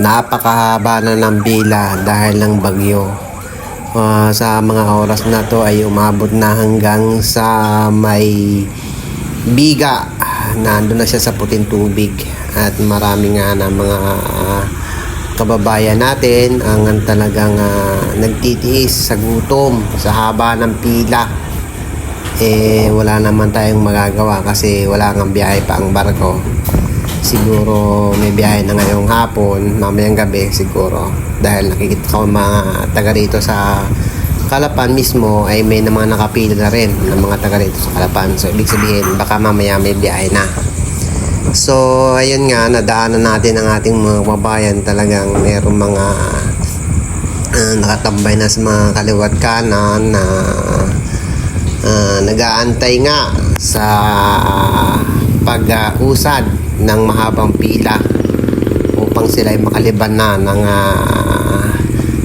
napakahaba na ng pila dahil ng bagyo. Ah, sa mga oras na to ay umabot na hanggang sa may biga. Nandun na siya sa puting tubig at marami nga na mga ah, kababayan natin ang talagang ah, nagtitiis sa gutom sa haba ng pila eh wala naman tayong magagawa kasi wala nga biyahe pa ang barko siguro may biyahe na ngayong hapon mamayang gabi siguro. Dahil nakikita ko mga taga rito sa Kalapan mismo ay may na mga nakapila na rin ng mga taga rito sa Kalapan. So ibig sabihin baka mamaya may biyahe na. So ayun nga nadaanan natin ang ating mga kababayan. Talagang mayroong mga ah, nakatambay na sa mga kaliwat kanan na Ah, nag-aantay nga sa pag-usad ng mahabang pila upang sila ay makaliban na ng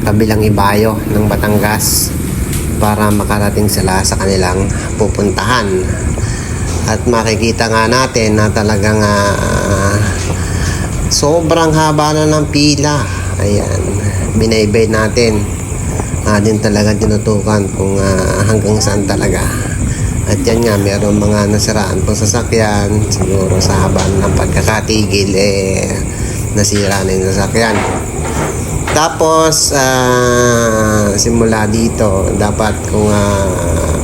kabilang ibayo ng Batangas para makarating sila sa kanilang pupuntahan. At makikita nga natin na talagang ah, sobrang haba na ng pila. Ayan binaybay natin. Uh, din talaga tinutukan kung ah, hanggang saan talaga. At yan nga, meron mga nasiraan pang sasakyan, siguro sa haba ng pagkakatigil, eh, nasira na yung sasakyan. Tapos, ah, simula dito, dapat kung uh,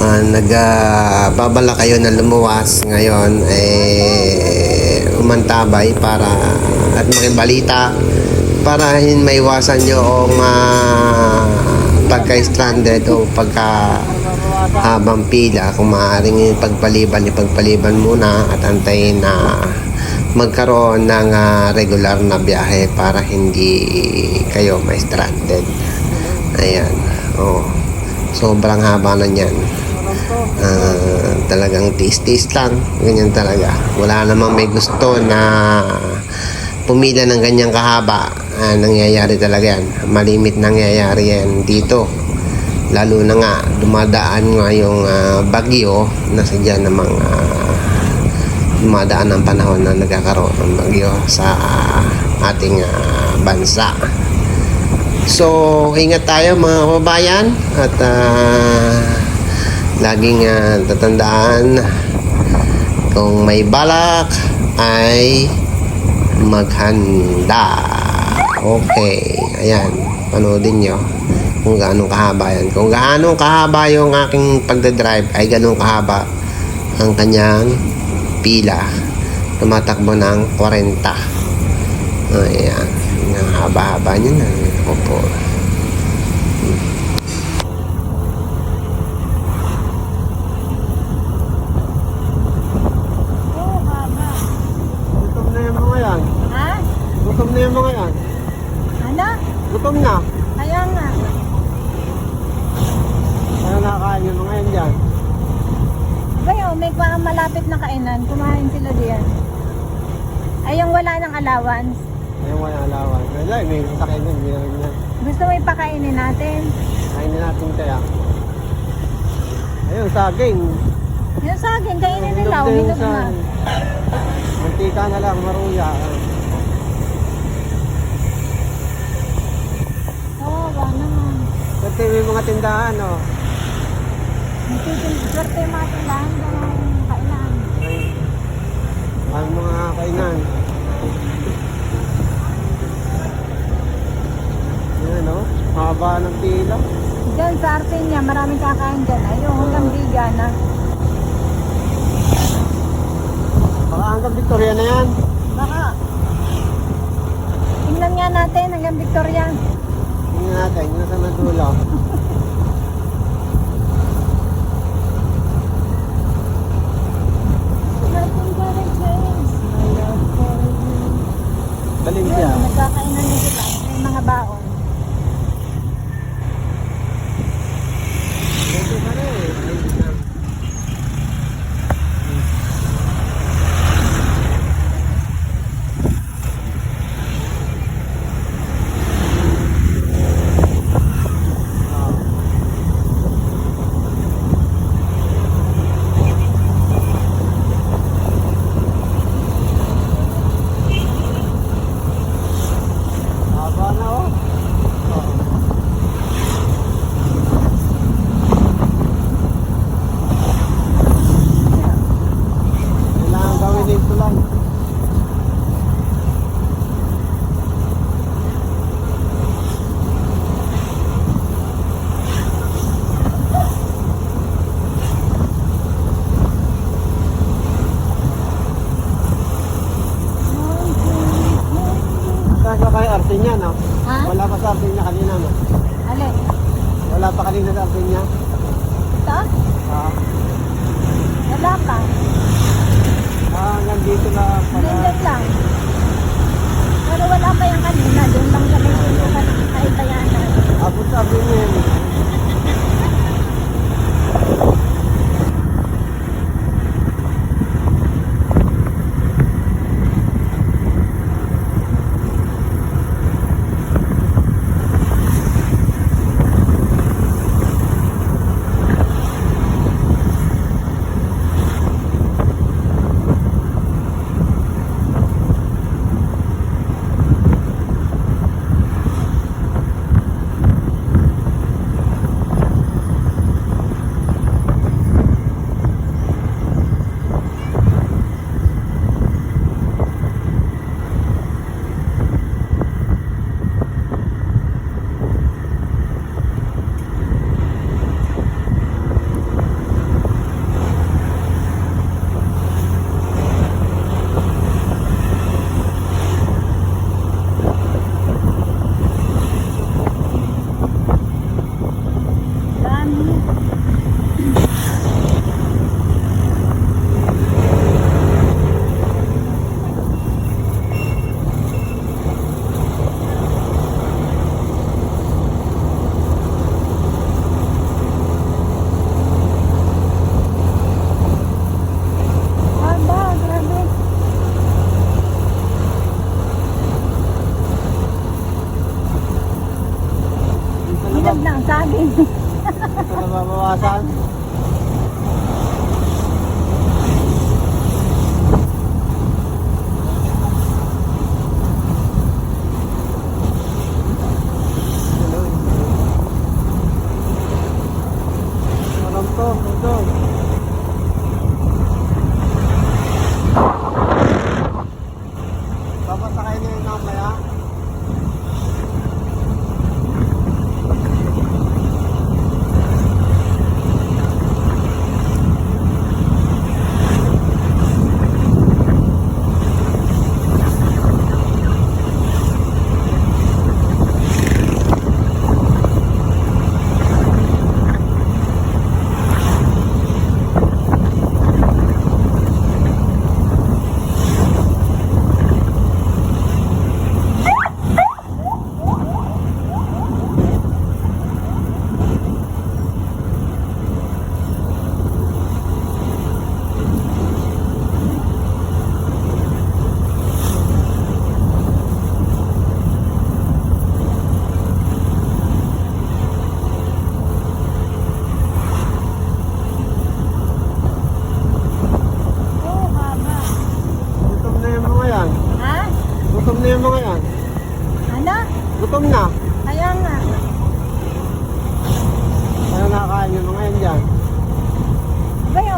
uh, nagbabala kayo na lumuwas ngayon, eh, umantabay para at makibalita para hin maiwasan yung uh, pagka-stranded o pagka habang pila kung maaaring pagpaliban ipagpaliban muna at antayin na magkaroon ng ah, regular na biyahe para hindi kayo ma-stranded. Ayan oh sobrang haba na yan Ah, talagang tis-tis lang ganyan talaga. Wala namang may gusto na pumila ng ganyang kahaba. Ah, nangyayari talaga yan. Malimit nangyayari yan dito lalo na nga dumadaan nga yung ah, bagyo na sadya namang ah, dumadaan ang panahon na nagkakaroon ng bagyo sa ating ah, bansa so ingat tayo mga kababayan at ah, laging ah, tatandaan kung may balak ay maghanda. Okay, ayan, panoodin nyo kung gaano kahaba yan. Kung gaano kahaba yung aking pagdadrive, ay ganun kahaba ang kanyang pila. Tumatakbo ng 40. Ayan, ang haba-haba niya na. Opo. Gutom na yung mga yan. Ha? Gutom na yung mga yan. Ano? Gutom na. Kaya nga. Ano nakakain yung mga yan dyan? Bayo, may parang malapit na kainan. Kumain sila diyan. Ay, yung wala ng allowance. Wala. Wala, may sakay nun. Hindi namin yan. Gusto mo ipakainin natin? Kainin natin kaya. Ayun, saging. Yung sa akin, kainin nila. Uminom na. Mantika na lang, maruya. Oo, ba naman. Kasi may mga tindahan, oh. Swerte yung mga tindahan doon kainan. Ang mga kainan. Yan, oh. Haba ng pila. Diyan sa Artenia, maraming kakain dyan. Ayun, hanggang biga na. Baka hanggang Victoria na yan. Baka. Tingnan nga natin hanggang Victoria. Tingnan natin, nasa nadulo. Valencia. Yun, nagkakainan na sila. May mga baon.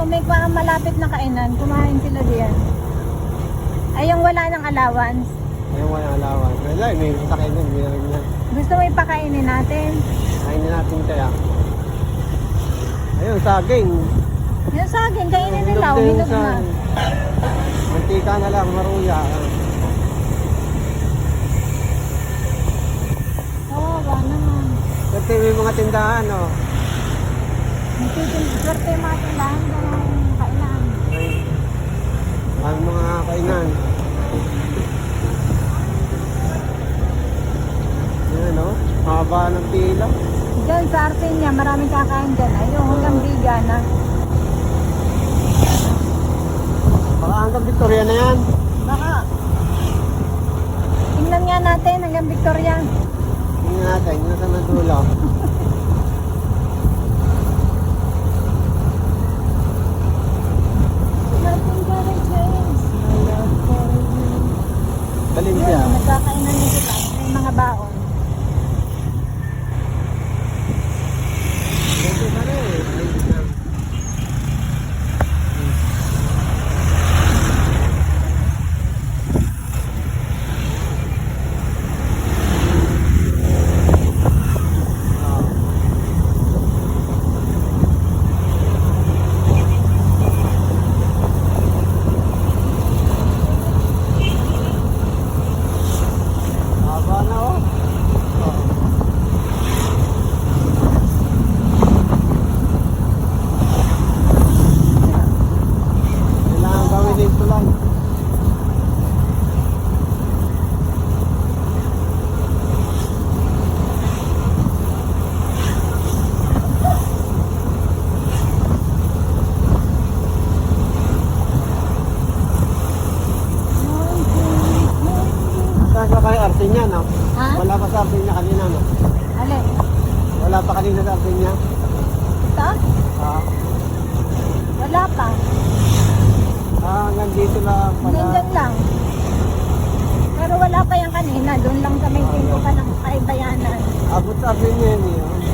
May malapit na kainan. Kumain sila diyan. Ay, yung wala ng allowance. Ayun wala alawan. Wala, may sakay din. Hindi na rin yan. Gusto mo ipakainin natin? Kainin natin kaya. Ayun, saging. Yung saging, kainin nila. sa- na. Mantika na lang, maruya. Kawawa naman. Kasi may mga tindahan, oh. Swerte yung mga tindahan ng kainan. Ang mga kainan. Yan, oh. Haba ng pila. Diyan sa Artenia, maraming kakain dyan. Ayun, hanggang biga na. Baka hanggang Victoria na yan. Baka. Tingnan nga natin hanggang Victoria. Tingnan natin, nasa ng dulo. Din sila. May mga baon. Ito pa rin, eh. Ayun na. Ah. pa sa kay Arsinya, no? Ha? Wala pa sa Arsinya kanina, no? Alin? Wala pa kanina sa Arsinya. Ito? Ah, Wala pa. ah hanggang dito lang pala. Nandyan lang. Pero wala pa yan kanina. Doon lang sa may pinto pa ng kaibayanan. Abot sa yun, eh. oh.